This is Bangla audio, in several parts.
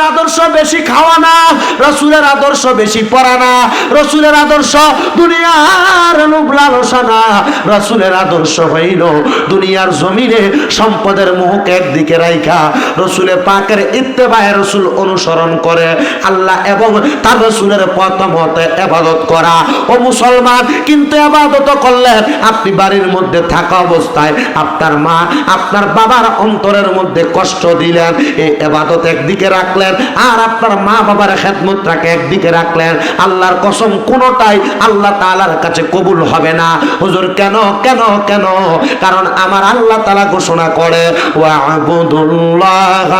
রসুলের আদর্শ বেশি খাওয়া না, রসুলের আদর্শ বেশি পড়া না, রসুলের আদর্শ দুনিয়ার লোভ লালসা না, রসুলের আদর্শ হইল দুনিয়ার জমিনে সম্পদের মুহকে একদিকে রাইখা, রসুলের পাকের ইত্তেবায় রসুল অনুসরণ করে, আল্লাহ এবং তার রসুলের পথ এবাদত করা। ও মুসলমান, কিন্তু এবাদত করলেন আপনি বাড়ির মধ্যে থাকা অবস্থায় আপনার মা, আপনার বাবার অন্তরের মধ্যে কষ্ট দিলেন, এই এবাদত একদিকে রাখলেন আর আপনার মা বাবার খেদমতটাকে একদিকে রাখলেন। আল্লাহর কসম কোনোটাই আল্লাহ তাআলার কাছে কবুল হবে না। হুজুর, কেন কেন কেন? কারণ আমার আল্লাহ তাআলা ঘোষণা করে, ওয়াবুদুল্লাহ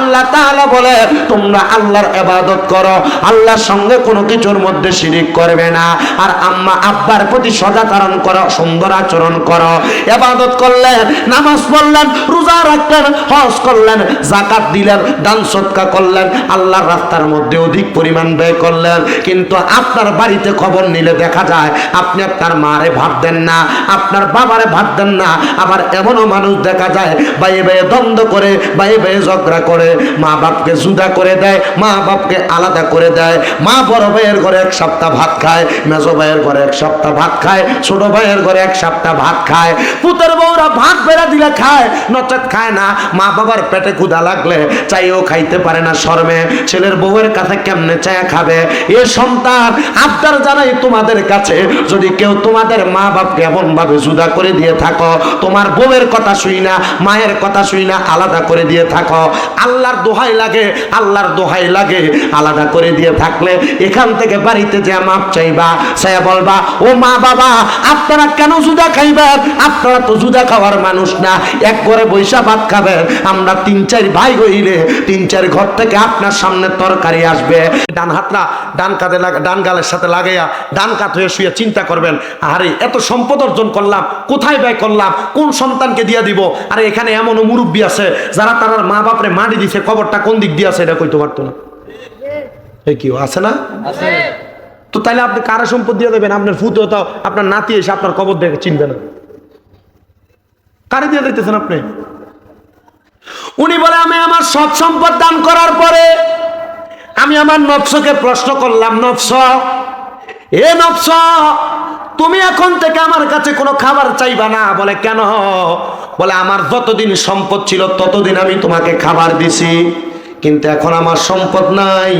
আল্লাহ তাআলা বলে, তোমরা আল্লাহর ইবাদত করো, আল্লাহর সঙ্গে কোনো কিছুর মধ্যে শিরিক করবে না। আর আম্মা আব্বার প্রতি সদাচরণ করো, সুন্দর আচরণ করো। ইবাদত করলেন, নামাজ পড়লেন, রোজা রাখলেন, হজ করলেন, যাকাত দিলেন, দান সৎকা করলেন, আল্লাহর রাস্তার মধ্যে অধিক পরিমাণ ব্যয় করলেন। কিন্তু আপনার বাড়িতে খবর নিলে দেখা যায়, আপনি আপনার মারে ভাত দেন না, আপনার বাবারে ভাত দেন না। আবার এমনও মানুষ দেখা যায় বাইয়ে বাইয়ে দ্বন্দ্ব করে বাইয়ে বাইয়ে ঝগড়া করে মা বাপকে জুদা করে দেয়, মা বাপকে আলাদা করে দেয়। মা বড় ভাইয়ের ঘরে এক সপ্তাহ ভাত খায়, মেজো ভাইয়ের ঘরে এক সপ্তাহ ভাত খায়, ছোট ভাইয়ের ঘরে এক সপ্তাহ ভাত খায়। পুতের বউরা ভাত বেড়া দিলে খায়, নচেত খায় না। মা বাবার পেটে ক্ষুধা লাগলে চাইও খাইতে পারে না শর্মে। ছেলের বউয়ের কাছে কেমনে চায়া খাবে? এ সন্তান, আবদার জানাই তোমাদের কাছে। যদি কেউ তোমাদের মা বাপকে এমন ভাবে জুদা করে দিয়ে থাকো, তোমার বউয়ের কথা শুই না, মায়ের কথা শুই না, আলাদা করে দিয়ে থাকো। আল্লাহর দোহাই লাগে, আল্লাহর দোহাই লাগে। আলাদা করে দিয়ে থাকলে এখান থেকে বাড়িতে যে মাপ চাইবা সে বলবা, ও মা বাবা, আপনারা কেন জুদা খাইবেন? আপনারা তো জুদা খাওয়ার মানুষ না। এক করে বৈশা ভাত খাবেন। আমরা তিন, চার ভাই হইলে তিন, চার ঘর থেকে আপনার সামনে তরকারি আসবে। ডান হাতটা ডান কাঁধে ডান গালের সাথে লাগাইয়া ডান কাত হয়ে শুয়ে চিন্তা করবেন আরে এত সম্পদ অর্জন করলাম, কোথায় ব্যয় করলাম? কোন সন্তানকে দিয়ে দিব? আরে, এখানে এমনও মুরব্বী আছে, যারা তার মা বাপরে মাটি দিছে কবরটা কোন দিক দিয়ে আছে এটা কইতে পারতো না। কি আছে না? তো তাহলে আপনি কারা সম্পদ দিয়ে দেবেন? আপনার ফুতো তাও আপনার নাতি এসে আপনার কবর দেখে চিনবে না। কারে দিয়ে দিতেছেন আপনি? উনি বলে আমি আমার সব সম্পদ দান করার পরে আমি আমার নফসকে প্রশ্ন করলাম নফস এ নফস, তুমি এখন থেকে আমার কাছে কোনো খাবার চাইবা না। বলে, কেন? বলে, আমার যতদিন সম্পদ ছিল, ততদিন আমি তোমাকে খাবার দিছি। কিন্তু এখন আমার সম্পদ নাই।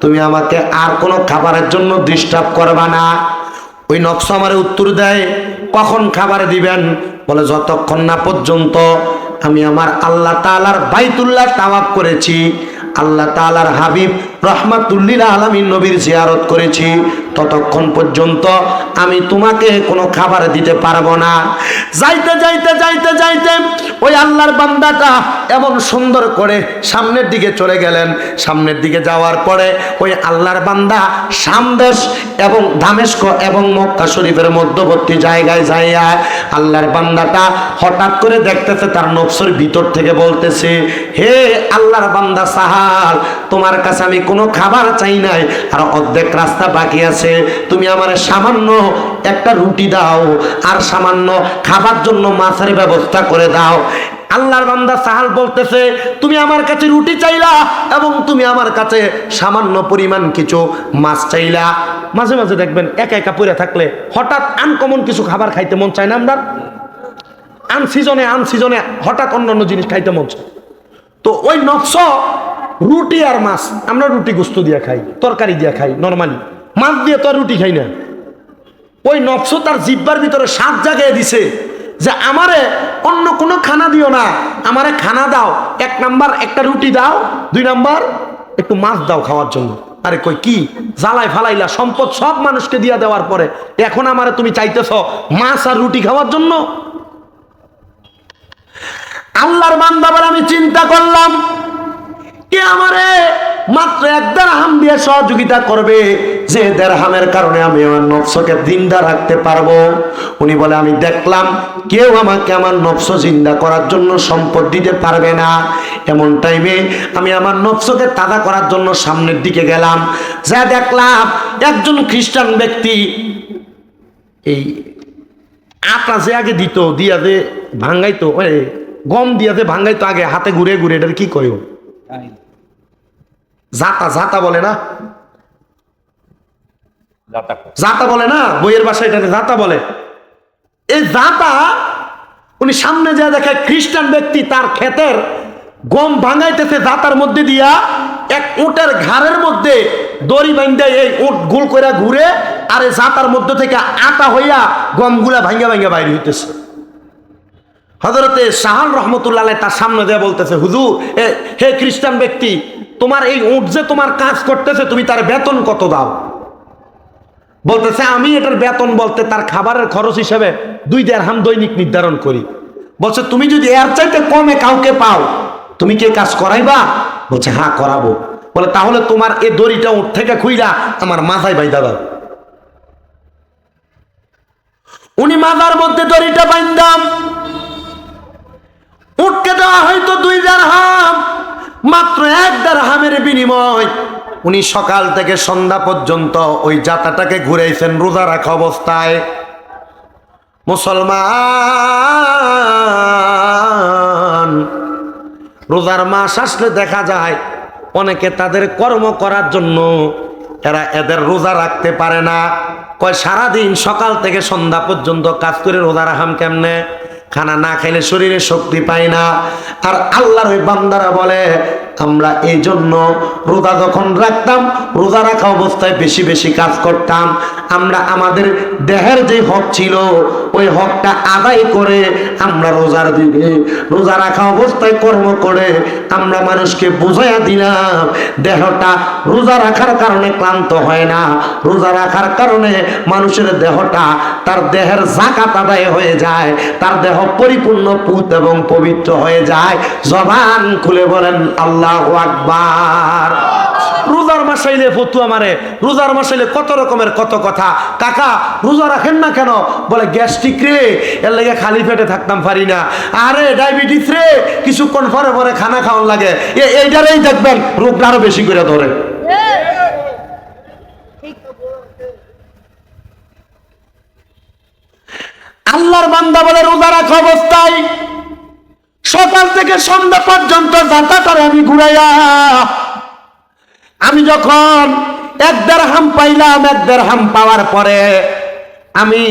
তুমি আমাকে আর কোনো খাবারের জন্য ডিস্টার্ব করবা না। ওই নকশ আমারে উত্তর দেয়, কখন খাবার দিবেন? বলে, যতক্ষণ না পর্যন্ত আমি আমার আল্লাহ তালার বাইতুল্লাহ তাওয়াব করেছি, আল্লাহ তালার হাবিব রহমাতুল্লিল আলমী নবীর জিয়ারত করেছি। ততক্ষণ পর্যন্ত আমি তোমাকে কোনো খাবার দিতে পারব না। যাইতে যাইতে যাইতে যাইতে ওই আল্লাহর বান্দাটা এমন সুন্দর করে সামনের দিকে চলে গেলেন। সামনের দিকে যাওয়ার পরে ওই আল্লাহর বান্দা সামদেশ এবং দামেস্ক এবং মক্কা শরীফের মধ্যবর্তী জায়গায় যাইয়া আল্লাহর বান্দাটা হঠাৎ করে দেখতেছে তার নকশর ভিতর থেকে বলতেছে, হে আল্লাহর বান্দা সাহাল, তোমার কাছে আমি কোনো খাবার চাই নাই। আর অর্ধেক রাস্তা বাকি আছে। তুমি আমার সামান্য একটা রুটি দাও আর সামান্য খাবার জন্য মাছের ব্যবস্থা করে দাও। আল্লাহর বান্দা সাহাল বলতেছে, তুমি আমার কাছে রুটি চাইলা এবং তুমি আমার কাছে সামান্য পরিমাণ কিছু মাছ চাইলা। মাঝে মাঝে দেখবেন একা একা পড়ে থাকলে হঠাৎ আনকমন কিছু খাবার খাইতে মন চায় না আমরা আনসিজনে আনসিজনে হঠাৎ অন্য অন্য জিনিস খাইতে মন চায়। তো ওই নকশ রুটি আর মাছ, আমরা রুটি গুস্ত দিয়ে খাই, তরকারি দিয়ে খাই নর্মালি মাছ দিয়ে তো আর রুটি খাই না। ওই নকশ তার জিব্বার ভিতরে সাত জায়গায় দিছে যে আমারে অন্য কোনো খানা দিও না, আমারে খানা দাও, এক নাম্বার একটা রুটি দাও, দুই নাম্বার একটু মাছ দাও খাওয়ার জন্য। আরে কই কি? জ্বালাই ফালাইলা, সম্পদ সব মানুষকে দিয়া দেওয়ার পরে, এখন আমারে তুমি চাইতেছ মাছ আর রুটি খাওয়ার জন্য? আল্লাহর বান্দাবার আমি চিন্তা করলাম কে আমারে? মাত্র এক দেড়হাম দিয়ে সহযোগিতা করবে, যে দেড়হামের কারণে আমি আমার নফসকে জিন্দা রাখতে পারব। উনি বলে, আমি দেখলাম কেউ আমাকে আমার নফস জিন্দা করার জন্য সম্পদ দিতে পারবে না। এমন টাইমে আমি আমার নফসকে তাজা করার জন্য সামনের দিকে গেলাম। যা দেখলাম, একজন খ্রিস্টান ব্যক্তি এই আটা যে আগে দিত, দিয়া যে ভাঙ্গাইতো গম দিয়া যে ভাঙ্গাইতো আগে হাতে ঘুরে ঘুরে এটার কি কয়? জাতা জাতা বলে না? জাতা বলে না? বইয়ের বাসায় এটাকে জাতা বলে। এই জাতা উনি সামনে যা দেখে খ্রিস্টান ব্যক্তি তার ক্ষেতের গম ভাঙাইতেছে জাতার মধ্যে দিয়া এক উটের ঘাড়ের মধ্যে দড়ি বাইন্দে এই উট গোল করে ঘুরে আর এই জাতার মধ্যে থেকে আটা হইয়া গমগুলা ভাঙ্গা ভাঙ্গা বাইরে হইতেছে। হজরতে শাহান রহমতুল্লাহ তার সামনে দিয়ে বলতেছে হুজুর হে খ্রিস্টান ব্যক্তি তোমার এই উট যে তোমার কাজ করতেছে, তুমি তার বেতন কত দাও? বলতেছে, আমি এটার বেতন বলতে তার খাবারের খরচ হিসেবে দুই দেড় হাম দৈনিক নির্ধারণ করি। বলছে, তুমি যদি এর চাইতে কমে কাউকে পাও, তুমি কি কাজ করাইবা? বলছে হ্যাঁ করাবো। বলে, তাহলে তোমার এই দড়িটা উঠ থেকে খুইলা আমার মাথায় বাইদা দাও। উনি মাথার মধ্যে দড়িটা বাইন্দাম। উঠকে দেওয়া হয়তো দুই দেড় হাম মাত্র এক হামের বিনিময়। উনি সকাল থেকে সন্ধ্যা পর্যন্ত ওই যাতাটাকে ঘুরেছেন রোজা রাখা অবস্থায়। মুসলমান, রোজার মাস আসলে দেখা যায় অনেকে তাদের কর্ম করার জন্য এরা এদের রোজা রাখতে পারে না। কয়, সারাদিন সকাল থেকে সন্ধ্যা পর্যন্ত কাজ করে রোজা রাখাম কেমনে? খানা না খাইলে শরীরে শক্তি পায় না। আর আল্লাহর ওই বান্দারা বলে আমরা এই জন্য রোজা যখন রাখতাম, রোজা রাখা অবস্থায় বেশি বেশি কাজ করতাম। আমরা আমাদের দেহের যে হক ছিল, ওই হকটা আদায় করে আমরা রোজার দিনে, রোজা রাখা অবস্থায় কর্ম করে আমরা মানুষকে বুঝাইয়া দিলাম, দেহটা রোজা রাখার কারণে ক্লান্ত হয় না। রোজা রাখার কারণে মানুষের দেহটা তার দেহের জাকাত আদায় হয়ে যায়, তার দেহ পরিপূর্ণ পুত এবং পবিত্র হয়ে যায়। জবান খুলে বলেন, আল্লাহ আকবার। রোজার মাসাইলে ফতুয়া মারে, রোজার মাসাইলে কত রকমের কত কথা। কাকা, রোজা রাখেন না কেন? বলে, গ্যাস্ট্রিক রে, এর খালি পেটে থাকতাম পারি না। আরে, ডায়াবেটিস রে, কিছুক্ষণ পরে পরে খানা খাওয়ান লাগে। এইটারেই দেখবেন, রোগটা আরও বেশি করে ধরে। আল্লাহর বান্দা বলে, রোজা রাখা অবস্থায় সকাল থেকে সন্ধ্যা পর্যন্ত যাতাটার আমি ঘুরাইয়া, আমি যখন এক দেড় হাম পাইলাম, এক দেড় হাম পাওয়ার পরে আমি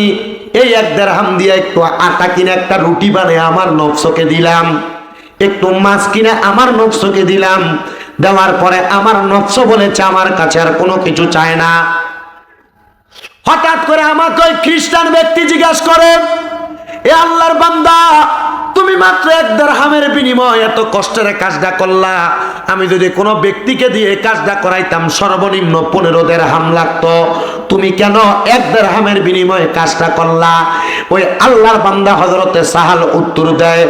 এই এক দেড় হাম দিয়ে একটু আটা কিনে একটা রুটি বানিয়ে আমার নকশকে দিলাম, একটু মাছ কিনে আমার নকশকে দিলাম, দেওয়ার পরে আমার নকশ বলেছে, আমার কাছে আর কোনো কিছু চায় না। হঠাৎ করে আমাকে ওই খ্রিস্টান ব্যক্তি জিজ্ঞাসা করে, এ আল্লাহর বান্দা তুমি মাত্র এক হামের বিনিময় এত কষ্টের কাজটা করলা। আমি যদি কোনো ব্যক্তিকে দিয়ে কাজটা করাইতাম, সর্বনিম্ন পনেরো দেড় হাম লাগতো। তুমি কেন এক হামের বিনিময়ে কাজটা করলা? ওই আল্লাহর বান্দা হজরতে সাহাল উত্তর দেয়,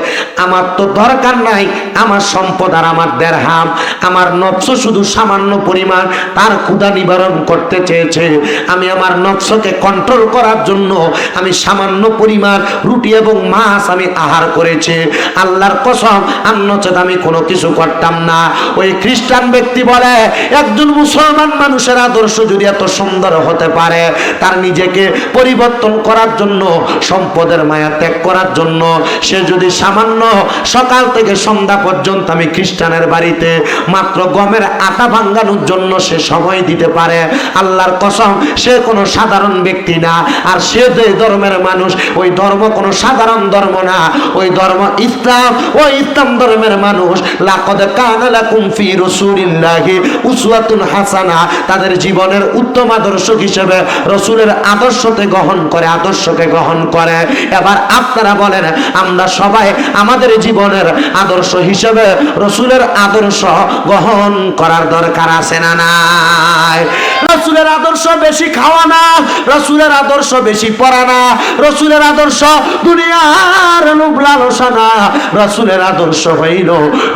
আমার তো দরকার নাই, আমার সম্পদ আর আমার দেড় হাম আমার নফস শুধু সামান্য পরিমাণ, তার ক্ষুধা নিবারণ করতে চেয়েছে। আমি আমার নফসকে কন্ট্রোল করার জন্য আমি সামান্য পরিমাণ রুটি এবং মাছ আমি আহার করেছি আল্লাহর কসম আন্নচেত আমি কোনো কিছু করতাম না। ওই খ্রিস্টান ব্যক্তি বলে, একজন মুসলমান মানুষের আদর্শ যদি এত সুন্দর হতে পারে, তার নিজেকে পরিবর্তন করার জন্য, সম্পদের মায়া ত্যাগ করার জন্য, সে যদি সামান্য সকাল থেকে সন্ধ্যা পর্যন্ত আমি খ্রিস্টানের বাড়িতে মাত্র গমের আটা ভাঙ্গানোর জন্য সে সময় দিতে পারে, আল্লাহর কসম, সে কোনো সাধারণ ব্যক্তি না। আর সে যে ধর্মের মানুষ, ওই ধর্ম কোনো সাধারণ ধর্ম না। ওই ধর্ম ইসলাম ওই ইসলাম ধর্মের মানুষ, লাকদ কানা লাকুম ফি রাসূলিল্লাহি উসওয়াতুন হাসানা। তাদের জীবনের উত্তম আদর্শ হিসেবে রসুলের আদর্শকে গ্রহণ করে, আদর্শকে গ্রহণ করে। এবার আপনারা বলেন, আমরা সবাই আমাদের জীবনের আদর্শ হিসেবে রসুলের আদর্শ গ্রহণ করার দরকার আছে না নাই? রসুলের আদর্শ বেশি খাওয়া না, রসুলের আদর্শ বেশি পড়া না, রসুলের আদর্শ দুনিয়ার লোভ লালসা আদর্শ না। রসুলের আদর্শ হইল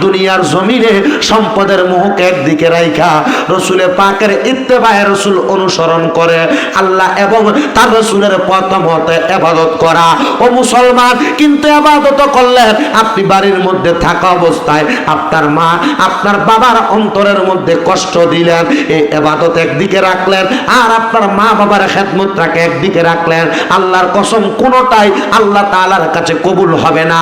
দুনিয়ার জমিনে সম্পদের মুহকে একদিকে রাইখা। রসুলের পাকের ইত্তেবায় রসুল অনুসরণ করে, আল্লাহ এবং তার রসুলের পথ মতে এবাদত করা। ও মুসলমান, কিন্তু এবাদত করলেন আপনি বাড়ির মধ্যে থাকা অবস্থায় আপনার মা আপনার বাবার অন্তরের মধ্যে কষ্ট দিলেন, এই এবাদত একদিকে রাখলেন, আর আপনার মা বাবার খেদমতটাকে একদিকে রাখলেন। আল্লাহর কসম কোনোটাই আল্লাহ তাআলার কাছে কবুল হবে না।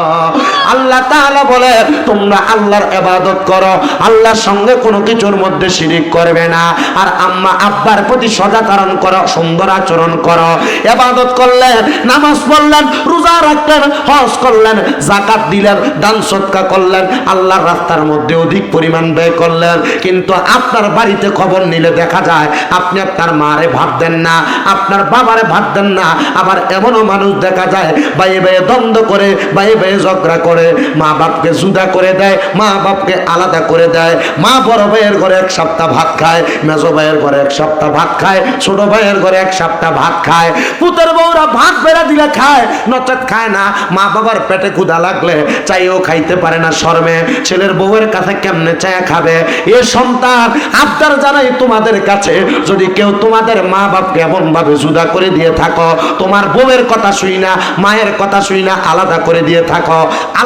আল্লাহ তাআলা বলে, তোমরা আল্লাহর ইবাদত করো, আল্লাহর সঙ্গে কোনো কিছুর মধ্যে শিরিক করবে না। আর আম্মা আব্বার প্রতি সদাচরণ করো, সুন্দর আচরণ করো। ইবাদত করলেন, নামাজ পড়লেন, রোজা রাখলেন, হজ করলেন জাকাত দিলেন, দান সৎকা করলেন, আল্লাহর রাস্তার মধ্যে অধিক পরিমাণ ব্যয় করলেন। কিন্তু আপনার বাড়িতে খবর নিলে দেখা যায়, আপনি আপনার মারে ভাত দেন না, আপনার বাবারে ভাত দেন না। আবার এমনও মানুষ দেখা যায় বাইয়ে বাইয়ে দ্বন্দ্ব করে বাইয়ে বাইয়ে ঝগড়া করে মা বাপকে জুদা করে দেয়, মা বাপকে আলাদা করে দেয়। মা বড় ভাইয়ের ঘরে এক সপ্তাহ ভাত খায়, মেজো ভাইয়ের ঘরে এক সপ্তাহ ভাত খায়, ছোট ভাইয়ের ঘরে এক সপ্তাহ ভাত খায়। পুতের বউরা ভাত বেড়া দিলে খায়, নচেত খায় না। মা বাবার পেটে ক্ষুধা লাগলে চাইও খাইতে পারে না শর্মে। ছেলের বউয়ের কাছে কেমনে চায়া খাবে? এ সন্তান, আবদার জানাই তোমাদের কাছে। যদি কেউ তোমাদের মা বাপকে এমন ভাবে জুদা করে দিয়ে থাকো, তোমার বউয়ের কথা শুই না, মায়ের কথা শুই না, আলাদা করে দিয়ে থাকো।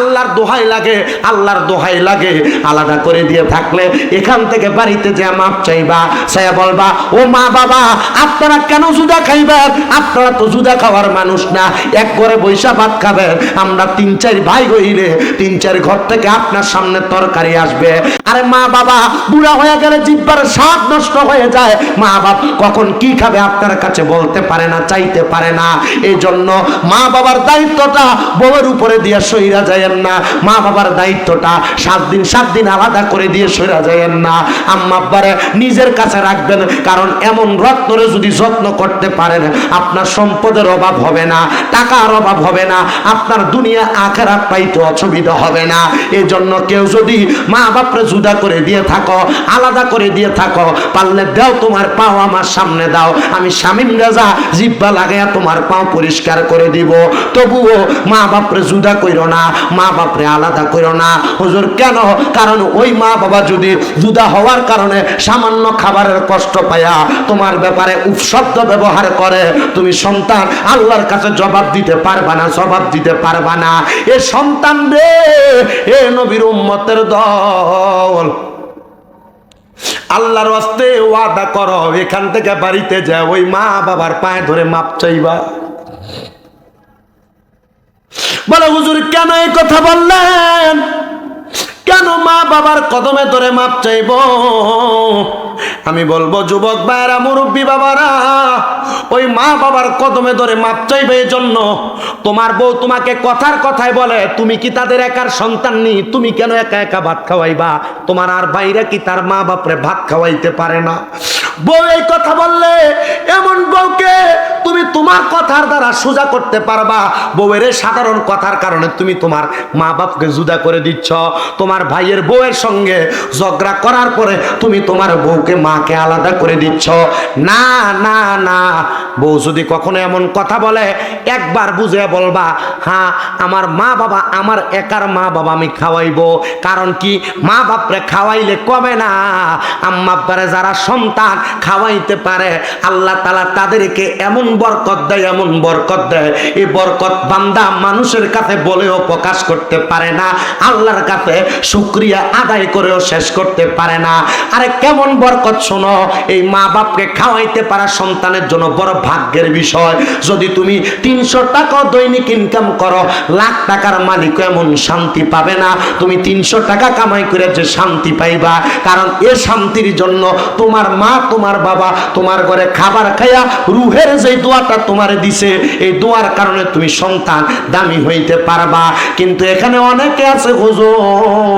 আল্লাহর দোহাই লাগে, আল্লাহর দোহাই লাগে। আলাদা করে দিয়ে থাকলে এখান থেকে বাড়িতে যে মাপ চাইবা সে বলবা, ও মা বাবা, আপনারা কেন জুদা খাইবেন? আপনারা তো জুদা খাওয়ার মানুষ না। এক ঘরে বৈশা ভাত খাবেন। আমরা তিন, চার ভাই হইলে তিন, চার ঘর থেকে আপনার সামনে তরকারি আসবে। আরে মা বাবা, বুড়া হয়ে গেলে জিব্বার স্বাদ নষ্ট হয়ে যায়। মা বাপ কখন কি খাবে আপনার কাছে বলতে পারে না, চাইতে পারে না। এই জন্য মা বাবার দায়িত্বটা বউয়ের উপরে দিয়ে সইরা যায়েন না, মা বাবার দায়িত্বটা সাত দিন সাত দিন আলাদা করে দিয়ে সইরা যায়েন না। আম্মা আব্বারে নিজের কাছে রাখবেন, কারণ এমন রত্নরে যদি যত্ন করতে পারেন, আপনার সম্পদের অভাব হবে না, টাকার অভাব হবে না, আপনার দুনিয়া আখেরাত পাইতে অসুবিধা হবে না। এই জন্য কেউ যদি মা বাপরে জুদা করে দিয়ে থাকো, আলাদা করে দিয়ে থাকো, পারলে দাও তোমার পাও আমার সামনে দাও, আমি স্বামীন রাজা জিব্বা লাগাইয়া তোমার পাও পরিষ্কার করে দিব। তবুও মা বাপরে জুদা কইরো না, মা বাপরে আলাদা কইরো না। হুজুর কেন? কারণ ওই মা বাবা যদি জুদা হওয়ার কারণে সামান্য খাবারের কষ্ট পায়া তোমার ব্যাপারে উপশব্দ ব্যবহার করে, তুমি সন্তান আল্লাহর কাছে জবাব দিতে পারবা না, জবাব দিতে পারবা না। এ সন্তান রে, এ নবীর উম্মতের দল। আল্লাহর হস্তে ওয়াদা করো, এখান থেকে বাড়িতে যা ওই মা বাবার পায়ে ধরে মাপ চাইবা। বলে হুজুর কেন এই কথা বললেন? কেন মা বাবার কদমে ধরে মাপ চাইব? আমি বলব, যুবক ভাইরা মুরব্বী বাবারা, ওই মা বাবার কদমে ধরে মাপ চাইবে এই জন্য তোমার বউ তোমাকে কথার কথায় বলে, তুমি কি তাদের একার সন্তান নি? তুমি কেন একা একা ভাত খাওয়াইবা? তোমার আর বাইরে কি তার মা বাপরে ভাত খাওয়াইতে পারে না? বউ এই কথা বললে, এমন বউকে তুমি তোমার কথার দ্বারা সোজা করতে পারবা। বউয়ের সাধারণ কথার কারণে তুমি তোমার মা বাপকে জুদা করে দিচ্ছ। তোমার ভাইয়ের বউয়ের সঙ্গে ঝগড়া করার পরে তুমি তোমার বউকে মাকে আলাদা করে দিচ্ছ। না না না। বউ যদি কখনো এমন কথা বলে, একবার বুঝে বলবা হ্যাঁ আমার মা বাবা, আমার একার মা বাবা আমি খাওয়াইবো। কারণ কি? মা বাপরে খাওয়াইলে কমে না? আম্মা আব্বারে যারা সন্তান খাওয়াইতে পারে, আল্লাহ তালা তাদেরকে এমন বরকত দেয়, এমন বরকত দেয়। এই বরকত বান্দা মানুষের কাছে বলেও প্রকাশ করতে পারে না। আল্লাহর কাছে শুক্রিয়া আদায় করেও শেষ করতে পারে না। আরে কেমন বরকত শোনো, এই মা বাপকে খাওয়াইতে পারা সন্তানের জন্য বড় ভাগ্যের বিষয়। যদি তুমি তিনশো টাকা দৈনিক ইনকাম করো, লাখ টাকার মালিক এমন শান্তি পাবে না। তুমি তিনশো টাকা কামাই করে যে শান্তি পাইবা, কারণ এ শান্তির জন্য তোমার মা, তোমার বাবা, তোমার ঘরে খাবার খাইয়া রুহের যে দোয়াটা তোমারে দিছে, এই দোয়ার কারণে তুমি সন্তান দামি হইতে পারবা। কিন্তু এখানে অনেকে আছে হুজুর।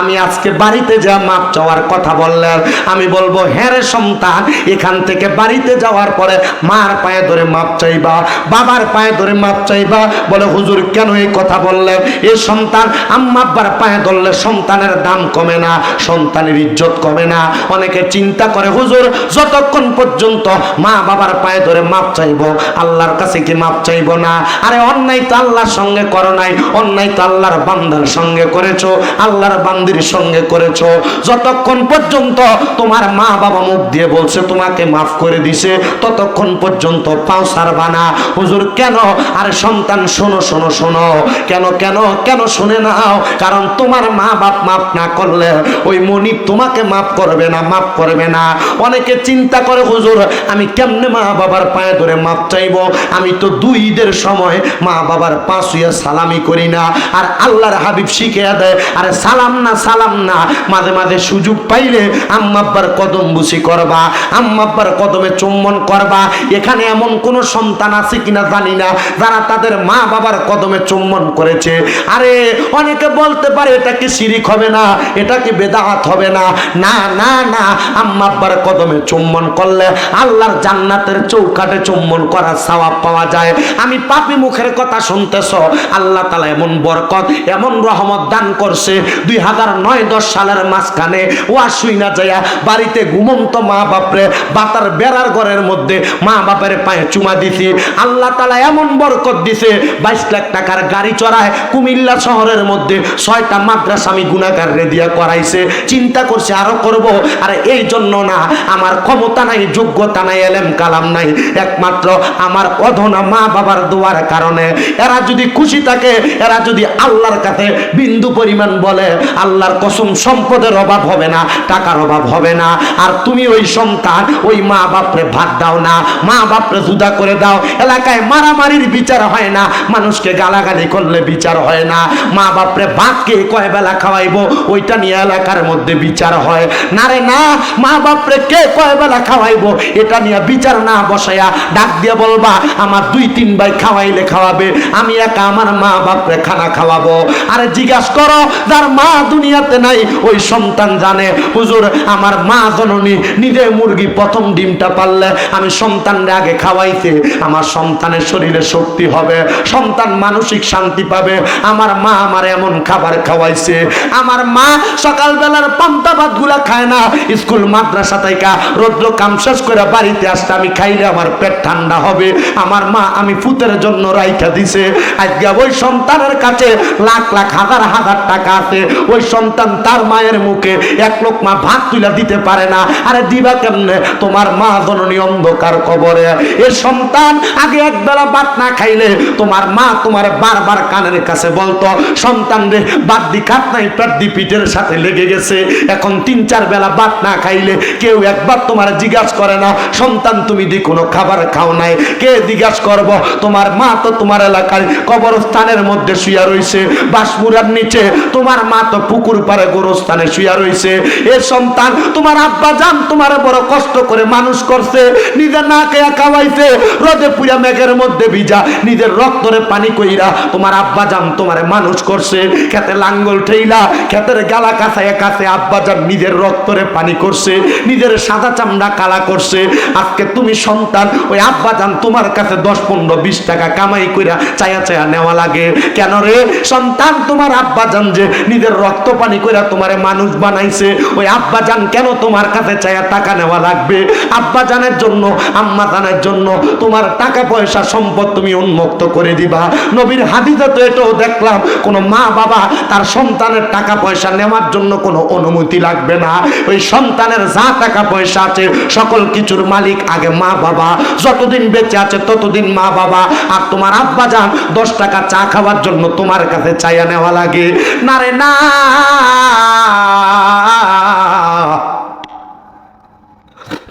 আমি আজকে বাড়িতে যা মাপ চাওয়ার কথা বললেন আমি বলব হ্যাঁ রে সন্তান, এখান থেকে বাড়িতে যাওয়ার পরে মার পায়ে ধরে মাপ চাইবা, বাবার পায়ে ধরে মাপ চাইবা। বলে, হুজুর, কেন এই কথা বললেন? এই সন্তান আম্মা আব্বার পায়ে ধরলে সন্তানের দাম কমে না, সন্তানের ইজ্জত কমে না। অনেকে চিন্তা করে, হুজুর, যতক্ষণ পর্যন্ত মা বাবার পায়ে ধরে মাপ চাইব, আল্লাহর কাছে কি মাপ চাইব না? আরে, অন্যায় তো আল্লাহর সঙ্গে করো নাই, অন্যায় তো আল্লাহর বান্দার সঙ্গে করেছ। আল্লাহর বান্দির সঙ্গে করেছ। যতক্ষণ পর্যন্ত তোমার মা বাবা মুখ দিয়ে বলছে, তোমাকে মাফ করে দিছে, ততক্ষণ পর্যন্ত পাও সারবা না। হুজুর, কেন? আরে সন্তান, শোনো শোনো শোনো। কেন কেন? কেন শুনে নাও কারণ তোমার মা বাপ মাফ না করলে ওই মনিব তোমাকে মাফ করবে না, মাফ করবে না। অনেকে চিন্তা করে, হুজুর, আমি কেমনে মা বাবার পায়ে ধরে মাপ চাইব? আমি তো দুই ঈদের সময় মা বাবার পাঁচ সালামি করি না। আর আল্লাহর হাবিব শিখে দেয় আরে সালাম না সালাম না। মাঝে মাঝে সুযোগ পাইলে আম্মাব্বার কদম বুসি করবা আম্মাব্বার কদমে চুম্বন করবা। এখানে এমন কোন সন্তান আছে কিনা জানি না, যারা তাদের মা বাবার কদমে চুম্বন করেছে। আরে, অনেকে বলতে পারে এটা কি শিরিক হবে না, এটা কি বেদাহাত হবে না। না না না, আম্মা আব্বার কদমে চুম্বন করলে আল্লাহর জান্নাতের চৌকাটে চুম্বন করার সওয়াব পাওয়া যায়। আমি পাপি মুখের কথা শুনতেছ, আল্লাহ তালা এমন বরকত, এমন রহমত দান করছে দুই হাজার নয় দশ সালের মাঝখানে ওয়া শুই না যাইয়া বাড়িতে ঘুমন্ত মা বাপরে বাতার বেড়ার ঘরের মধ্যে মা বাপের পায়ে চুমা দিছি। আল্লাহ তালা এমন বরকত দিছে, বাইশ লাখ টাকার গাড়ি চড়ায় কুমিল্লা শহরের মধ্যে ছয়টা মাদ্রাসা আমি গুণাগার রেদিয়া করাইছে। চিন্তা করছে, আরও করব? আর এই জন্য না, আমার ক্ষমতা নাই, যোগ্যতা নাই, এলেম কালাম নাই। একমাত্র আমার অধনা মা বাবার দোয়ার কারণে। এরা যদি খুশি থাকে, এরা যদি আল্লাহর কাছে বিন্দু পরিমাণ বলে, আল্লাহর কসম সম্পদের অভাব হবে না, টাকার অভাব হবে না। আর তুমি ওই সন্তান, ওই মা বাপরে ভাত দাও না, মা বাপরে জুদা করে দাও। এলাকায় মারামারির বিচার হয় না, মানুষকে গালাগালি করলে বিচার হয় না। মা বাপরে ভাত কে কয় বেলা খাওয়াইবো, ওইটা নিয়ে এলাকার মধ্যে বিচার হয়। না রে না, মা বাপরে কে কয় বেলা খাওয়াইবো, এটা নিয়ে বিচার না বসাইয়া ডাক দিয়ে বলবা, আমার দুই, তিন ভাই খাওয়াইলে খাওয়াবে, আমি একা আমার মা বাপরে খানা খাওয়াবো। আরে জিজ্ঞাস করো যার মা দুনিয়াতে নাই, ওই সন্তান জানে, হুজুর, আমার মা জননী, নিজে মুরগি প্রথম ডিমটা পারলে আমি সন্তানরে আগে খাওয়াইতে আমার সন্তানের শরীরে শক্তি হবে, সন্তান মানসিক শান্তি পাবে, আমার মা আমার এমন খাবার খাওয়াইছে, আমার মা সকালবেলার পান্তা ভাতগুলা খায় না, স্কুল, মাদ্রাসা থেকে রৌদ্র কাম শেষ করে বাড়িতে আসতে আমি খাইলে আমার পেট ঠান্ডা হবে, আমার মা আমি ফুতের জন্য রাইখা দিছে, আজকে ওই সন্তানের কাছে লাখ লাখ হাজার হাজার টাকা আছে, ওই সন্তান তার মায়ের মুখে এক লোক মা ভাত তুলে দিতে পারে না। আরে দিবা কেমনে? তোমার মা জননী অন্ধকার কবরে। এ সন্তান আগে একবেলা ভাত না খাইলে তোমার মা তোমার বারবার কানের কাছে বলতো, সন্তান রে, বাদ দি, খাত নাই, পেট দি, পিঠের সাথে লেগে গেছে। এখন তিন, চার বেলা ভাত না খাইলে কেউ একবার তোমার জিজ্ঞাসা করে না, সন্তান, তুমি দি কোনো খাবার খাও নাই? কে জিজ্ঞাসা করব? তোমার মা তো তোমার এলাকার কবরস্থানের মধ্যে শুয়ে রইছে। বাসমুরার নিচে তোমার মা তো পুকুর পারে গোরস্থানে শুয়া রইছে। এ সন্তান, তোমার আব্বা জান তোমার বড় কষ্ট করে মানুষ করছে। নিজের না খেয়া খাওয়াইছে। রোদে পুরা মেঘের মধ্যে ভিজা, নিজের রক্তরে পানি কইরা তোমার আব্বা জান তোমারে মানুষ করছে। খেতে লাঙ্গল ঠেইলা, খেতের গালা কাছায় কাছে আব্বা জান নিজের রক্তরে পানি করছে। নিজের সাদা চামড়া কালা করছে। আজকে তুমি সন্তান, ওই আব্বা জান তোমার কাছে দশ, পনেরো, বিশ টাকা কামাই কইরা চায়া চায়া নেওয়া লাগে। কেন রে? সন্তান, তোমার আব্বা জান যে নিজের রক্ত পানি কইরা তোমারে মানুষ বানাইছে। ওই আব্বা জান কেন তোমার কাছে চায়া টাকা নেওয়া লাগবে? আব্বা জানের জন্য আম্মা জানের জন্য তোমার টাকা পয়সা সম্পদ তুমি উন্মুক্ত করে দিবা। নবীর হাদিসে তো এটাও দেখলাম, কোন মা বাবা তার সন্তানের টাকা পয়সা নেওয়ার জন্য কোনো অনুমতি লাগবে না। ওই সন্তানের যা টাকা পয়সা আছে, সকল কিছুর মালিক আগে মা বাবা। যতদিন বেঁচে আছে ততদিন মা বাবা। আর তোমার আব্বা যান দশ টাকা চা খাওয়ার জন্য তোমার কাছে চাইয়া নেওয়া লাগে। না রে না।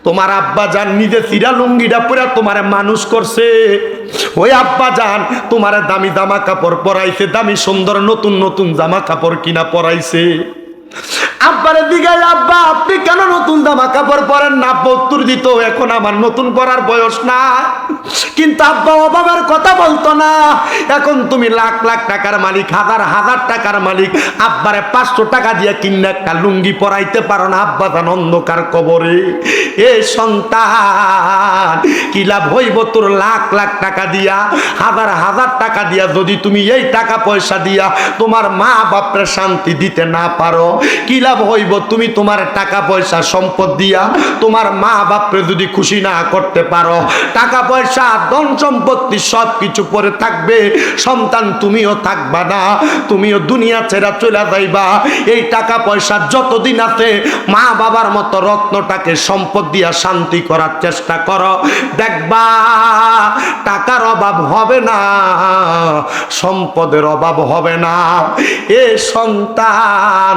তোমার আব্বা যান নিজে চিরা লুঙ্গিটা পরে তোমারে মানুষ করছে। ওই আব্বা যান তোমার দামি জামা কাপড় পরাইছে, দামি সুন্দর নতুন নতুন জামা কাপড় কিনা পরাইছে। আব্বারে দিকে আব্বা, আপনি কেন নতুন জামা কাপড় পরেন না? আব্বা উত্তর দিত, এখন আমার নতুন পরার বয়স না। কিন্তু আব্বা অভাবের কথা বলতো না। এখন তুমি লাখ লাখ টাকার মালিক, হাজার হাজার টাকার মালিক। আব্বারে পাঁচশো টাকা দিয়ে কিনে একটা লুঙ্গি পরাইতে পারো না। আব্বা জান অন্ধকার কবরে। এ সন্তান, কি লাভ হইব তোর লাখ লাখ টাকা দিয়া? হাজার হাজার টাকা দিয়া যদি তুমি এই টাকা পয়সা দিয়া তোমার মা বাপরে শান্তি দিতে না পারো, কি লাভ হইব, তুমি তোমার টাকা পয়সা সম্পদ দিয়া তোমার মা বাপরে যদি খুশি না করতে পারো টাকা পয়সা ধন সম্পত্তি সব কিছু পরে থাকবে, সন্তান তুমিও থাকবা না, তুমিও দুনিয়া ছেড়া চলে যাইবা। এই টাকা পয়সা যতদিন আছে মা বাবার মতো রত্নটাকে সম্পদ দিয়া শান্তি করার চেষ্টা করো। দেখবা, টাকার অভাব হবে না, সম্পদের অভাব হবে না। এ সন্তান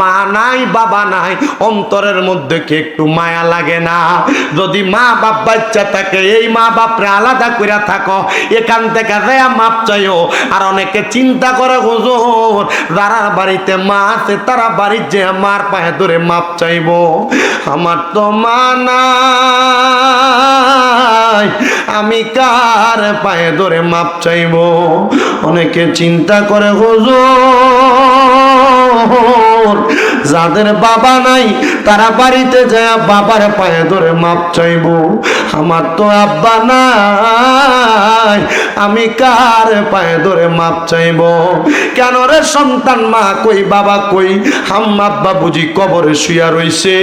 মা নাই, বাবা নাই। অন্তরের মধ্যে কি একটু মায়া লাগে না? যদি মা বাপ বাচ্চা থাকে, এই মা বাপরে আলাদা করে থাকো। এখান থেকে দেয়া মাপ চাইও। আর অনেকে চিন্তা করে, হুজুর যারা বাড়িতে মা আছে, তারা বাড়ির যে মার পায়ে ধরে মাপ চাইব। আমার তো মা নাই। আমি কার পায়ে ধরে মাপ চাইব? অনেকে চিন্তা করে, হুজুর, যাদের বাবা নাই, তারা বাড়িতে যায় বাবার পায়ে ধরে মাপ চাইব। আমার তো আব্বা নাই, আমি কার পায়ে ধরে মাপ চাইব? কেন রে সন্তান মা, কই বাবা কই? হাম্মা আব্বা বুঝি কবরে শুয়া রইছে।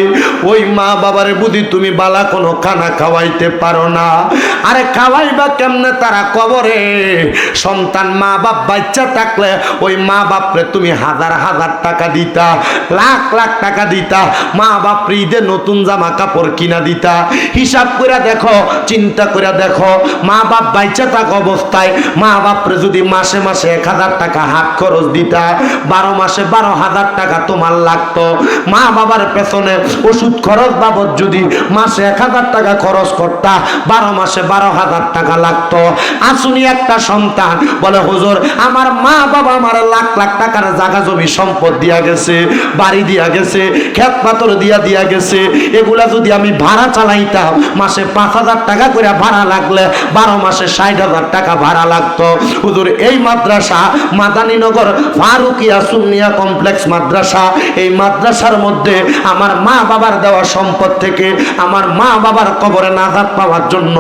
ওই মা বাবারে বুঝি তুমি বালা কোনো খানা খাওয়াইতে পারো না। আরে খাওয়াইবা কেমনে তারা কবরে? সন্তান মা বাপ বাচ্চা থাকলে ওই মা বাপরে তুমি হাজার হাজার টাকা দিতা, লাখ লাখ টাকা দিতা মা বাপ ঈদে নতুন জামা কাপড় কিনা দিতা। হিসাব করে দেখো, চিন্তা করে দেখো মা বাপ বাচ্চা থাকা অবস্থায় মা বাপরে যদি মাসে মাসে এক হাজার টাকা হাত খরচ দিতা, বারো মাসে বারো হাজার টাকা তোমার লাগতো। মা বাবার পেছনে ওষুধ খরচ বাবদ যদি মাসে এক হাজার টাকা খরচ করতা, বারো মাসে বারো হাজার টাকা লাগতো। আসুনি একটা সন্তান, বলে হুজুর, আমার মা বাবা আমার লাখ লাখ টাকার জায়গা জমি সম্পদ দিয়া গেছে, বাড়ি দিয়া গেছে খেত পাথর দিয়া দিয়া গেছে। এগুলা যদি আমি ভাড়া চালাইতাম, মাসে পাঁচ হাজার টাকা করে ভাড়া লাগলে, বারো মাসে ষাট হাজার টাকা ভাড়া লাগতো। হুজুর, এই মাদ্রাসা মাদানীনগর ফারুকিয়া সুন্নিয়া কমপ্লেক্স মাদ্রাসা। এই মাদ্রাসার মধ্যে আমার মা বাবার দেওয়া সম্পদ থেকে আমার মা বাবার কবরে নাজাত পাওয়ার জন্য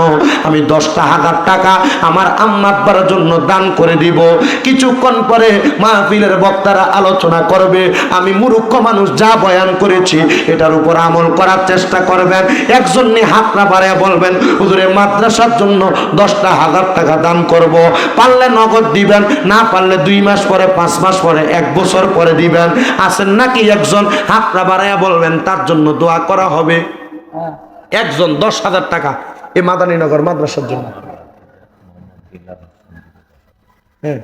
আমি দশটা হাজার টাকা আমার আম্মা আব্বার জন্য দান করে দিব কিছুক্ষণ পরে মাহফিলের বক্তারা আলোচনা করবে আমি মূর্খ মানুষ যা বয়ান করেছি এটার উপর আমল করার চেষ্টা করবেন। একজন হাতটা বাড়ায় বলবেন হুজুরে মাদ্রাসার জন্য দশটা হাজার টাকা দান করব। পারলে নগদ দিবেন না পারলে দুই মাস পরে পাঁচ মাস পরে এক বছর পরে দিবেন। আসেন নাকি একজন? হাতটা বাড়াইয়া বলবেন তার জন্য দোয়া করা হবে। একজন দশ হাজার টাকা এই মাদানীনগর মাদ্রাসার জন্য। হ্যাঁ